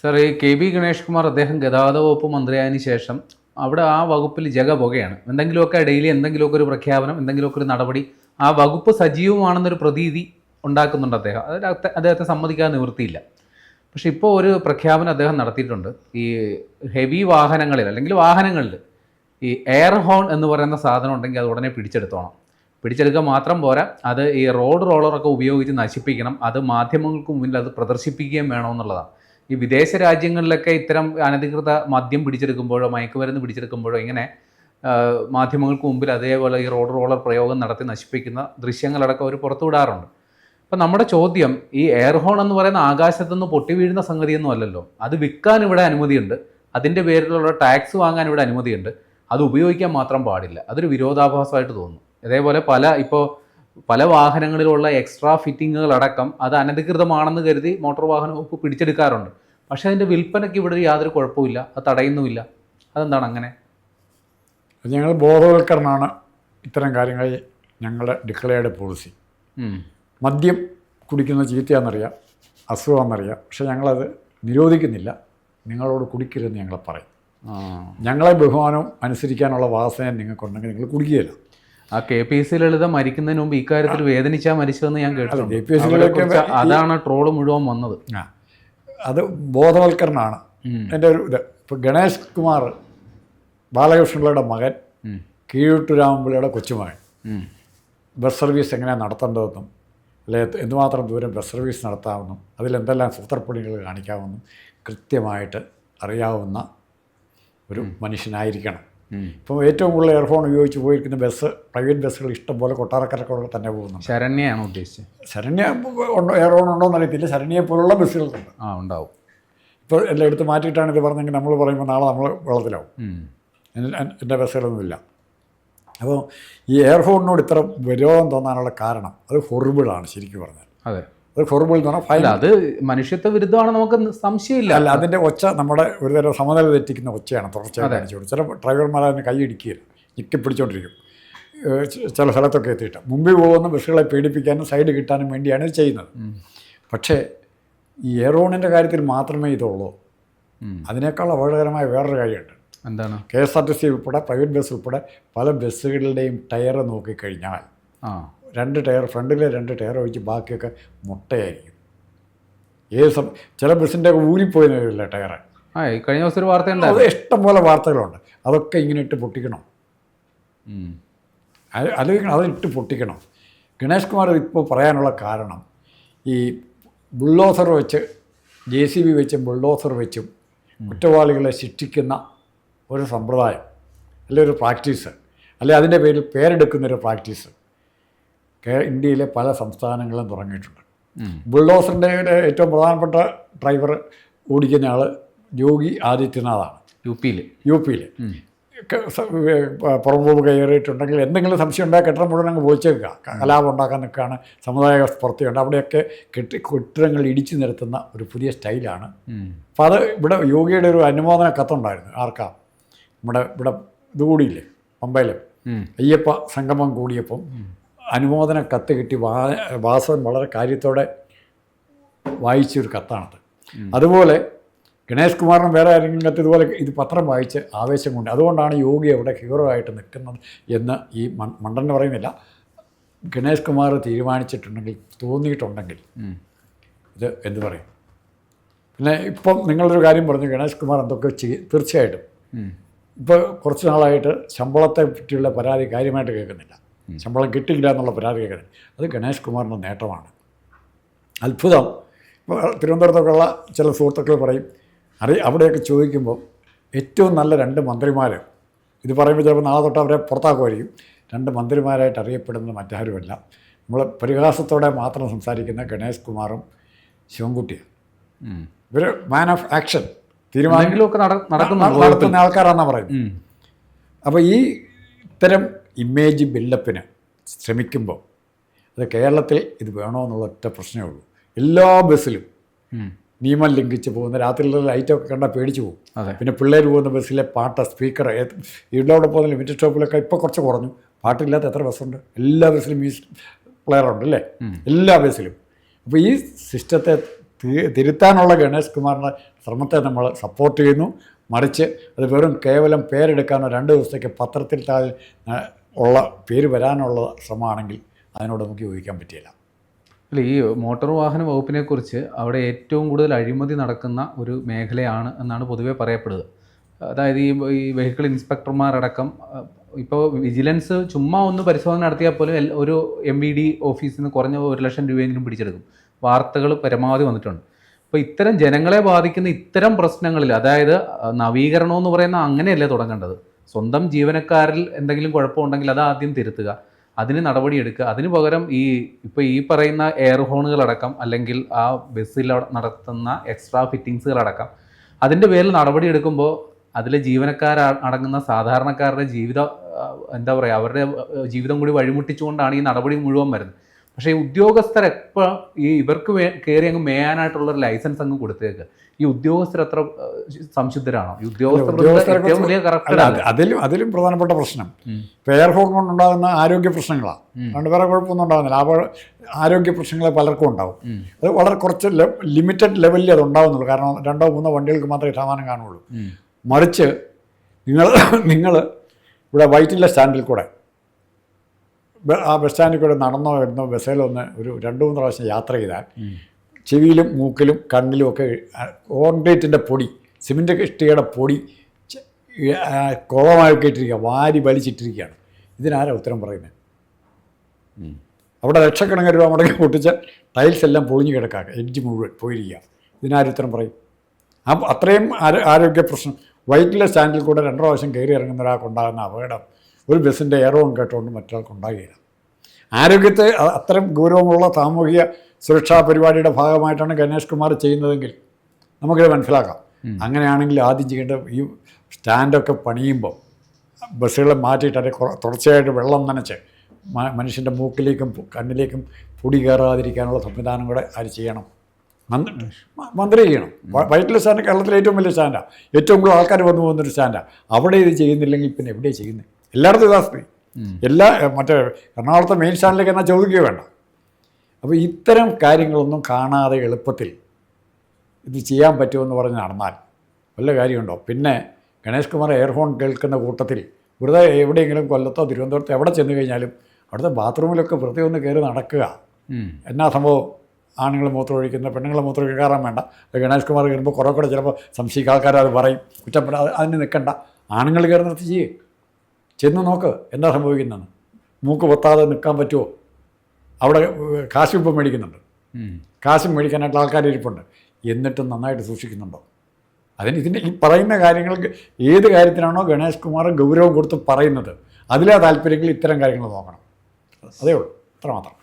Sir ഈ K B Ganesh Kumar അദ്ദേഹം ഗതാഗത വകുപ്പ് മന്ത്രിയായതിനു ശേഷം അവിടെ ആ വകുപ്പിൽ ജഗ പുകയാണ്. എന്തെങ്കിലുമൊക്കെ ഡെയിലി എന്തെങ്കിലുമൊക്കെ ഒരു പ്രഖ്യാപനം എന്തെങ്കിലുമൊക്കെ ഒരു നടപടി ആ വകുപ്പ് സജീവമാണെന്നൊരു പ്രതീതി ഉണ്ടാക്കുന്നുണ്ട് അദ്ദേഹം. അത് അദ്ദേഹത്തെ സമ്മതിക്കാൻ നിവൃത്തിയില്ല. പക്ഷെ ഇപ്പോൾ ഒരു പ്രഖ്യാപനം അദ്ദേഹം നടത്തിയിട്ടുണ്ട്. ഈ ഹെവി വാഹനങ്ങളിൽ അല്ലെങ്കിൽ വാഹനങ്ങളിൽ ഈ എയർ ഹോൺ എന്ന് പറയുന്ന സാധനം ഉണ്ടെങ്കിൽ അത് ഉടനെ പിടിച്ചെടുത്തോണം. പിടിച്ചെടുക്കുക മാത്രം പോരാ. അത് ഈ റോഡ് റോളറൊക്കെ ഉപയോഗിച്ച് നശിപ്പിക്കണം. അത് മാധ്യമങ്ങൾക്ക് മുന്നിൽ അത് പ്രദർശിപ്പിക്കുകയും വേണമെന്നുള്ളതാണ്. ഈ വിദേശ രാജ്യങ്ങളിലൊക്കെ ഇത്തരം അനധികൃത മദ്യം പിടിച്ചെടുക്കുമ്പോഴോ മയക്കുമരുന്ന് പിടിച്ചെടുക്കുമ്പോഴോ ഇങ്ങനെ മാധ്യമങ്ങൾക്ക് മുമ്പിൽ അതേപോലെ ഈ റോഡ് റോളർ പ്രയോഗം നടത്തി നശിപ്പിക്കുന്ന ദൃശ്യങ്ങളടക്കം അവർ പുറത്തുവിടാറുണ്ട് അപ്പം നമ്മുടെ ചോദ്യം ഈ എയർ ഹോൺ എന്ന് പറയുന്ന ആകാശത്തുനിന്ന് പൊട്ടി വീഴുന്ന സംഗതിയൊന്നും അല്ലല്ലോ. അത് വിൽക്കാൻ ഇവിടെ അനുമതിയുണ്ട്. അതിന്റെ പേരിലുള്ള ടാക്സ് വാങ്ങാൻ ഇവിടെ അനുമതിയുണ്ട്. അത് ഉപയോഗിക്കാൻ മാത്രം പാടില്ല. അതൊരു വിരോധാഭാസമായിട്ട് തോന്നുന്നു. അതേപോലെ പല ഇപ്പോൾ പല വാഹനങ്ങളിലുള്ള എക്സ്ട്രാ ഫിറ്റിങ്ങുകൾ അടക്കം അത് അനധികൃതമാണെന്ന് കരുതി മോട്ടോർ വാഹന വകുപ്പ് പിടിച്ചെടുക്കാറുണ്ട്. പക്ഷേ അതിന്റെ വിൽപ്പനയ്ക്ക് ഇവിടെ യാതൊരു കുഴപ്പമില്ല അത് തടയുന്നുമില്ല. അതെന്താണ് അങ്ങനെ? ഞങ്ങൾ ബോധവൽക്കരണമാണ് ഇത്തരം കാര്യങ്ങളിൽ ഞങ്ങളുടെ ഡിക്ലെയർഡ് പോളിസി മദ്യം കുടിക്കുന്ന ചീത്തയാണെന്നറിയാം അസുഖമാണെന്നറിയാം. പക്ഷെ ഞങ്ങളത് നിരോധിക്കുന്നില്ല. നിങ്ങളോട് കുടിക്കരുതെന്ന് ഞങ്ങൾ പറയും. ഞങ്ങളെ ബഹുമാനവും അനുസരിക്കാനുള്ള വാസന നിങ്ങൾക്കുണ്ടെങ്കിൽ നിങ്ങൾ കുടിക്കുകയില്ല. ആ K P S C Lalitha മരിക്കുന്നതിന് മുമ്പ് ഇക്കാര്യത്തിൽ വേദനിച്ചാ മരിച്ചതെന്ന് ഞാൻ കേട്ടിട്ടുണ്ട്. KPSC അതാണ് ട്രോൾ മുഴുവൻ വന്നത്. അത് ബോധവൽക്കരണമാണ്. എന്റെ ഒരു ഇത്. ഇപ്പോൾ ഗണേഷ് കുമാർ ബാലകൃഷ്ണപിള്ളയുടെ മകൻ ഉം. കീഴൂട്ടുരാമപിള്ളയുടെ കൊച്ചുമകൻ. ബസ് സർവീസ് എങ്ങനെയാണ് നടത്തേണ്ടതെന്നും അല്ലെ എന്തുമാത്രം ദൂരം ബസ് സർവീസ് നടത്താമെന്നും അതിലെന്തെല്ലാം സൂത്രപ്പണികൾ കാണിക്കാമെന്നും കൃത്യമായിട്ട് അറിയാവുന്ന ഒരു മനുഷ്യനായിരിക്കണം. ഇപ്പോൾ ഏറ്റവും കൂടുതൽ എയർഫോൺ ഉപയോഗിച്ച് പോയിരിക്കുന്ന ബസ് പ്രൈവറ്റ് ബസ്സുകൾ ഇഷ്ടംപോലെ കൊട്ടാരക്കരക്കുള്ള തന്നെ പോകുന്നു ശരണ്യാണ് ഉദ്ദേശിച്ചത്? ശരണ്യ ഉണ്ടോ എയർഫോൺ ഉണ്ടോ എന്നറിയത്തില്ല. ശരണ്യെ പോലുള്ള ബസ്സുകളുണ്ട് ആ ഉണ്ടാവും. ഇപ്പോൾ എല്ലാം എടുത്ത് മാറ്റിയിട്ടാണ് ഇത് പറഞ്ഞെങ്കിൽ നമ്മൾ പറയുമ്പോൾ നാളെ നമ്മൾ വെള്ളത്തിലാവും. എന്റെ ബസ്സുകളൊന്നുമില്ല. അപ്പോൾ ഈ എയർഫോണിനോട് ഇത്ര വിരോധം തോന്നാനുള്ള കാരണം അത് ഹൊറിബിളാണ് ശരിക്കും പറഞ്ഞാൽ. അതെ. അത് ഹൊറിബിൾ എന്ന് പറഞ്ഞാൽ ഫയൽ അത് മനുഷ്യത്വ വിരുദ്ധമാണ് നമുക്ക് സംശയമില്ല. അല്ല അതിന്റെ ഒച്ച നമ്മുടെ ഒരു തരം സമനില തെറ്റിക്കുന്ന ഒച്ചയാണ്. തുടർച്ചയായി കാണിച്ചുകൊണ്ട് ചില ഡ്രൈവർമാർ അതിന് കൈ ഇടിക്കുകയില്ല. ഞെക്കി പിടിച്ചോണ്ടിരിക്കും ചില സ്ഥലത്തൊക്കെ എത്തിയിട്ട്. മുമ്പിൽ പോകുന്ന ബസ്സുകളെ പേടിപ്പിക്കാനും സൈഡ് കിട്ടാനും വേണ്ടിയാണ് ഇത് ചെയ്യുന്നത്. പക്ഷേ ഈ എയറോണിന്റെ കാര്യത്തിൽ മാത്രമേ ഇതുള്ളൂ. അതിനേക്കാൾ അപകടകരമായ വേറൊരു കാര്യമുണ്ട്. എന്താണ്? K S R T C ഉൾപ്പെടെ പ്രൈവറ്റ് ബസ് ഉൾപ്പെടെ പല ബസ്സുകളുടെയും ടയർ നോക്കിക്കഴിഞ്ഞാൽ ആ. രണ്ട് ടയർ ഫ്രണ്ടിലെ രണ്ട് ടയർ ഒഴിച്ച് ബാക്കിയൊക്കെ മുട്ടയായിരിക്കും. ഏത് സമയം ചില ബസ്സിന്റെ ഒക്കെ ഊരിപ്പോയില്ല ടയർ ആ കഴിഞ്ഞ ദിവസം ഒരു വാർത്ത അത് ഇഷ്ടംപോലെ ഇഷ്ടം പോലെ വാർത്തകളുണ്ട്. അതൊക്കെ ഇങ്ങനെ ഇട്ട് പൊട്ടിക്കണം. അത് അല്ലെങ്കിൽ അത് ഇട്ട് പൊട്ടിക്കണം. ഗണേഷ് കുമാർ ഇപ്പോൾ പറയാനുള്ള കാരണം ഈ ബുള്ളോസർ വെച്ച് ജെ സി ബി വെച്ചും ബുൾഡോസർ വെച്ചും കുറ്റവാളികളെ ശിക്ഷിക്കുന്ന ഒരു സമ്പ്രദായം അല്ലെ ഒരു പ്രാക്ടീസ് അല്ലെ അതിന്റെ പേരിൽ പേരെടുക്കുന്നൊരു പ്രാക്ടീസ് ഇന്ത്യയിലെ പല സംസ്ഥാനങ്ങളും തുടങ്ങിയിട്ടുണ്ട്. ബുൾഡോസറിന്റെ ഏറ്റവും പ്രധാനപ്പെട്ട ഡ്രൈവർ ഓടിക്കുന്ന ആൾ യോഗി ആദിത്യനാഥാണ്. യു പിയിൽ യു പിയിൽ പുറംപോക്ക് കയറിയിട്ടുണ്ടെങ്കിൽ എന്തെങ്കിലും സംശയം ഉണ്ടായ കെട്ടിടം മുഴുവൻ അങ്ങ് പൊളിച്ചേക്കുക കലാപം ഉണ്ടാക്കാൻ നിൽക്കുകയാണ്. സമുദായ സ്പർദ്ധയുണ്ട് അവിടെയൊക്കെ കെട്ടി കെട്ടിടങ്ങൾ ഇടിച്ചു നിരത്തുന്ന ഒരു പുതിയ സ്റ്റൈലാണ്. അപ്പോൾ അത് ഇവിടെ യോഗിയുടെ ഒരു അനുമോദന കത്തുണ്ടായിരുന്നു ആർക്കാ? നമ്മുടെ ഇവിടെ ഇത് കൂടിയില്ലേ? അയ്യപ്പ സംഗമം കൂടിയപ്പം അനുമോദന കത്ത് കിട്ടി വാ വാസവൻ വളരെ കാര്യത്തോടെ വായിച്ചൊരു കത്താണത്. അതുപോലെ ഗണേഷ് കുമാറിനും വേറെ ആരെങ്കിലും കത്ത് ഇതുപോലെ ഇത് പത്രം വായിച്ച് ആവേശം കൊണ്ട് അതുകൊണ്ടാണ് യോഗി അവിടെ ഹീറോ ആയിട്ട് നിൽക്കുന്നത് എന്ന് ഈ മൺ- മണ്ടൻ പറയുന്നില്ല. ഗണേഷ് കുമാർ തീരുമാനിച്ചിട്ടുണ്ടെങ്കിൽ തോന്നിയിട്ടുണ്ടെങ്കിൽ ഇത് എന്ത് പറയും? പിന്നെ ഇപ്പം നിങ്ങളൊരു കാര്യം പറഞ്ഞു ഗണേഷ് കുമാർ എന്തൊക്കെ ചെയ്യും തീർച്ചയായിട്ടും ഇപ്പോൾ കുറച്ച് നാളായിട്ട് ശമ്പളത്തെ പറ്റിയുള്ള പരാതി കാര്യമായിട്ട് കേൾക്കുന്നില്ല. ശമ്പളം കിട്ടില്ല എന്നുള്ള പരാതി കേൾക്കുന്നില്ല അത് ഗണേഷ് കുമാറിന്റെ നേട്ടമാണ്. അത്ഭുതം. ഇപ്പോൾ തിരുവനന്തപുരത്തൊക്കെയുള്ള ചില സുഹൃത്തുക്കൾ പറയും അറി അവിടെയൊക്കെ ചോദിക്കുമ്പോൾ ഏറ്റവും നല്ല രണ്ട് മന്ത്രിമാർ ഇത് പറയുമ്പോൾ ചിലപ്പോൾ നാളെ തൊട്ട് അവരെ പുറത്താക്കുമായിരിക്കും. രണ്ട് മന്ത്രിമാരായിട്ട് അറിയപ്പെടുന്നത് മറ്റാരുമല്ല. നമ്മൾ പരിഹാസത്തോടെ മാത്രം സംസാരിക്കുന്ന ഗണേഷ് കുമാറും ശിവൻകുട്ടിയും. ഇവർ മാൻ ഓഫ് ആക്ഷൻ തീരുമാനങ്ങളൊക്കെ നടക്കുന്ന ആൾക്കാരാണെന്നാണ് പറയുന്നത്. അപ്പോൾ ഈ ഇത്തരം ഇമേജ് ബിൽഡപ്പിന് ശ്രമിക്കുമ്പോൾ അത് കേരളത്തിൽ ഇത് വേണമെന്നുള്ള ഒറ്റ പ്രശ്നമേ ഉള്ളൂ. എല്ലാ ബസ്സിലും. നിയമം ലംഘിച്ച് പോകുന്ന രാത്രിയിലുള്ള ലൈറ്റൊക്കെ കണ്ടാൽ പേടിച്ചു പോകും. പിന്നെ പിള്ളേർ പോകുന്ന ബസ്സിലെ പാട്ട സ്പീക്കർ ഇവിടെ പോകുന്ന ലിമിറ്റഡ് സ്റ്റോപ്പിലൊക്കെ ഇപ്പോൾ കുറച്ച് കുറഞ്ഞു. പാട്ടില്ലാത്ത എത്ര ബസ്സുണ്ട്? എല്ലാ ബസ്സിലും മ്യൂസിക് പ്ലെയർ ഉണ്ട് അല്ലേ? എല്ലാ ബസ്സിലും. അപ്പോൾ ഈ സിസ്റ്റത്തെ തിരുത്താനുള്ള ഗണേഷ് കുമാറിന്റെ ശ്രമത്തെ നമ്മൾ സപ്പോർട്ട് ചെയ്യുന്നു. മറിച്ച് അത് വെറും കേവലം പേരെടുക്കാനോ രണ്ട് ദിവസത്തേക്ക് പത്രത്തിൽ താഴെ ഉള്ള പേര് വരാനുള്ള ശ്രമമാണെങ്കിൽ അതിനോട് നമുക്ക് യോജിക്കാൻ പറ്റിയില്ല. അല്ല ഈ മോട്ടോർ വാഹന വകുപ്പിനെ കുറിച്ച് അവിടെ ഏറ്റവും കൂടുതൽ അഴിമതി നടക്കുന്ന ഒരു മേഖലയാണ് എന്നാണ് പൊതുവേ പറയപ്പെടുന്നത് അതായത് ഈ ഈ വെഹിക്കിൾ ഇൻസ്പെക്ടർമാരടക്കം ഇപ്പോൾ വിജിലൻസ് ചുമ്മാ ഒന്ന് പരിശോധന നടത്തിയാൽ പോലും ഒരു എം വി ഡി ഓഫീസിൽ നിന്ന് കുറഞ്ഞ ഒരു ലക്ഷം രൂപയെങ്കിലും പിടിച്ചെടുക്കും. വാർത്തകൾ പരമാവധി വന്നിട്ടുണ്ട്. അപ്പോൾ ഇത്തരം ജനങ്ങളെ ബാധിക്കുന്ന ഇത്തരം പ്രശ്നങ്ങളിൽ അതായത് നവീകരണം എന്ന് പറയുന്ന അങ്ങനെയല്ലേ തുടങ്ങേണ്ടത്? സ്വന്തം ജീവനക്കാരിൽ എന്തെങ്കിലും കുഴപ്പമുണ്ടെങ്കിൽ അത് ആദ്യം തിരുത്തുക. അതിന് നടപടിയെടുക്കുക അതിന് പകരം ഈ ഇപ്പോൾ ഈ പറയുന്ന എയർ ഹോണുകളടക്കം അല്ലെങ്കിൽ ആ ബസ്സിൽ നടത്തുന്ന എക്സ്ട്രാ ഫിറ്റിങ്സുകളടക്കം അതിന്റെ പേരിൽ നടപടിയെടുക്കുമ്പോൾ അതിലെ ജീവനക്കാർ അടങ്ങുന്ന സാധാരണക്കാരുടെ ജീവിതം എന്താ പറയുക അവരുടെ ജീവിതം കൂടി വഴിമുട്ടിച്ചുകൊണ്ടാണ് ഈ നടപടി മുഴുവൻ വരുന്നത്. പക്ഷേ ഈ ഉദ്യോഗസ്ഥരെപ്പോൾ ഈ ഇവർക്ക് വേ കയറി അങ്ങ് മേയാനായിട്ടുള്ള ഒരു ലൈസൻസ് അങ്ങ് കൊടുത്തേക്ക്. ഈ ഉദ്യോഗസ്ഥർ എത്ര സംശുദ്ധരാണോ? ഈ ഉദ്യോഗസ്ഥർ അതിലും അതിലും പ്രധാനപ്പെട്ട പ്രശ്നം. ഹോൺ കൊണ്ടുണ്ടാകുന്ന ആരോഗ്യ പ്രശ്നങ്ങളാണ് രണ്ടു അതുകൊണ്ട് വേറെ കുഴപ്പമൊന്നും ഉണ്ടാകുന്നില്ല. അപ്പോൾ ആരോഗ്യ പ്രശ്നങ്ങൾ പലർക്കും ഉണ്ടാവും. അത് വളരെ കുറച്ച് ലിമിറ്റഡ് ലെവലിൽ അത് ഉണ്ടാവുന്നുള്ളൂ. കാരണം രണ്ടോ മൂന്നോ വണ്ടികൾക്ക് മാത്രമേ ശതമാനം കാണുള്ളൂ മറിച്ച് നിങ്ങൾ നിങ്ങൾ ഇവിടെ വൈറ്റില്ല സ്റ്റാൻഡിൽ കൂടെ ആ ബസ് സ്റ്റാൻഡിൽ കൂടെ നടന്നോ വരുന്നോ ബസ്സിലൊന്ന് ഒരു രണ്ട് മൂന്ന് പ്രാവശ്യം യാത്ര ചെയ്താൽ ചെവിയിലും മൂക്കിലും കണ്ണിലും ഒക്കെ കോൺക്രീറ്റിന്റെ പൊടി സിമെന്റ് ഇഷ്ടികയുടെ പൊടി ഈ, ഇട്ടിരിക്കുക വാരി വലിച്ചിട്ടിരിക്കുകയാണ്. ഇതിനാരാ ഉത്തരം പറയുന്നത്? അവിടെ ലക്ഷക്കണക്കിന് രൂപ മുടക്കി പൊട്ടിച്ച ടൈൽസ് എല്ലാം പൊളിഞ്ഞു കിടക്കുക എഡ്ജ് മുഴുവൻ പോയിരിക്കുക ഇതിനാരും ഉത്തരം പറയും? ആ അത്രയും ആരോഗ്യ പ്രശ്നം വൈറ്റിലെ സ്റ്റാൻഡിൽ കൂടെ രണ്ടു പ്രാവശ്യം കയറി ഇറങ്ങുന്ന ഒരാൾക്കുണ്ടാകുന്ന അപകടം. ഒരു ബസ്സിന്റെ എയറോൺ കേട്ടുകൊണ്ട് മറ്റൊരാൾക്ക് ഉണ്ടാകുകയില്ല ആരോഗ്യത്തെ അത്തരം ഗൗരവമുള്ള സാമൂഹിക സുരക്ഷാ പരിപാടിയുടെ ഭാഗമായിട്ടാണ് ഗണേഷ് കുമാർ ചെയ്യുന്നതെങ്കിൽ നമുക്കിത് മനസ്സിലാക്കാം. അങ്ങനെയാണെങ്കിൽ ആദ്യം ചെയ്യേണ്ട ഈ സ്റ്റാൻഡൊക്കെ പണിയുമ്പോൾ ബസ്സുകളെ മാറ്റിയിട്ട് അതിന്റെ തുടർച്ചയായിട്ട് വെള്ളം നനച്ച് മനുഷ്യന്റെ മൂക്കിലേക്കും കണ്ണിലേക്കും പൊടി കയറാതിരിക്കാനുള്ള സംവിധാനം കൂടെ ആര് ചെയ്യണം? മന്ത്രി മന്ത്രി ചെയ്യണം. വൈറ്റിലെ സ്റ്റാൻഡ് കേരളത്തിലെ ഏറ്റവും വലിയ സ്റ്റാൻഡാണ് ഏറ്റവും കൂടുതൽ ആൾക്കാർ വന്നു പോകുന്നൊരു സ്റ്റാൻഡാണ് അവിടെ ഇത് ചെയ്യുന്നില്ലെങ്കിൽ പിന്നെ എവിടെയാണ് ചെയ്യുന്നത് എല്ലായിടത്തും ഇതാ സ്ഥിതി. എല്ലാ മറ്റേ എറണാകുളത്തെ മെയിൻ സ്റ്റാൻഡിലേക്ക് എന്നാൽ ചോദിക്കുകയോ വേണ്ട. അപ്പോൾ ഇത്തരം കാര്യങ്ങളൊന്നും കാണാതെ എളുപ്പത്തിൽ ഇത് ചെയ്യാൻ പറ്റുമെന്ന് പറഞ്ഞ് നടന്നാൽ വല്ല കാര്യമുണ്ടോ? പിന്നെ ഗണേഷ് കുമാർ എയർഫോൺ കേൾക്കുന്ന കൂട്ടത്തിൽ വെറുതെ എവിടെയെങ്കിലും കൊല്ലത്തോ തിരുവനന്തപുരത്തോ എവിടെ ചെന്ന് കഴിഞ്ഞാലും അവിടുത്തെ ബാത്റൂമിലൊക്കെ വെറുതെ ഒന്ന് കയറി നടക്കുക. എന്നാ സംഭവം? ആണുങ്ങൾ മൂത്രമൊഴിക്കുന്ന പെണ്ണുങ്ങൾ മൂത്രം കയറാൻ വേണ്ട. ഗണേഷ് കുമാർ കയറുമ്പോൾ കുറേ കൂടെ ചിലപ്പോൾ സംശയിക്കാൾക്കാരത് ആൾക്കാർ അത് പറയും. കുറ്റപ്പെടാതെ അതിന് നിൽക്കണ്ട ആണുങ്ങൾ കയറി നിർത്തി ചെയ്യേ. ചെന്ന് നോക്ക് എന്താ സംഭവിക്കുന്നതെന്ന്. മൂക്ക് പൊത്താതെ നിൽക്കാൻ പറ്റുമോ? അവിടെ കാശ് ഇപ്പം മേടിക്കുന്നുണ്ട്. കാശ് കാശും മേടിക്കാനായിട്ട് ആൾക്കാർ ഇരിപ്പുണ്ട്. എന്നിട്ടും നന്നായിട്ട് സൂക്ഷിക്കുന്നുണ്ടോ? അതിന് ഇതിന്റെ ഈ പറയുന്ന കാര്യങ്ങൾക്ക് ഏത് കാര്യത്തിനാണോ ഗണേഷ് കുമാർ ഗൗരവം കൊടുത്ത് പറയുന്നത്. അതിലെ താല്പര്യങ്ങൾ ഇത്തരം കാര്യങ്ങൾ നോക്കണം. അതേ ഉള്ളൂ. അത്രമാത്രം.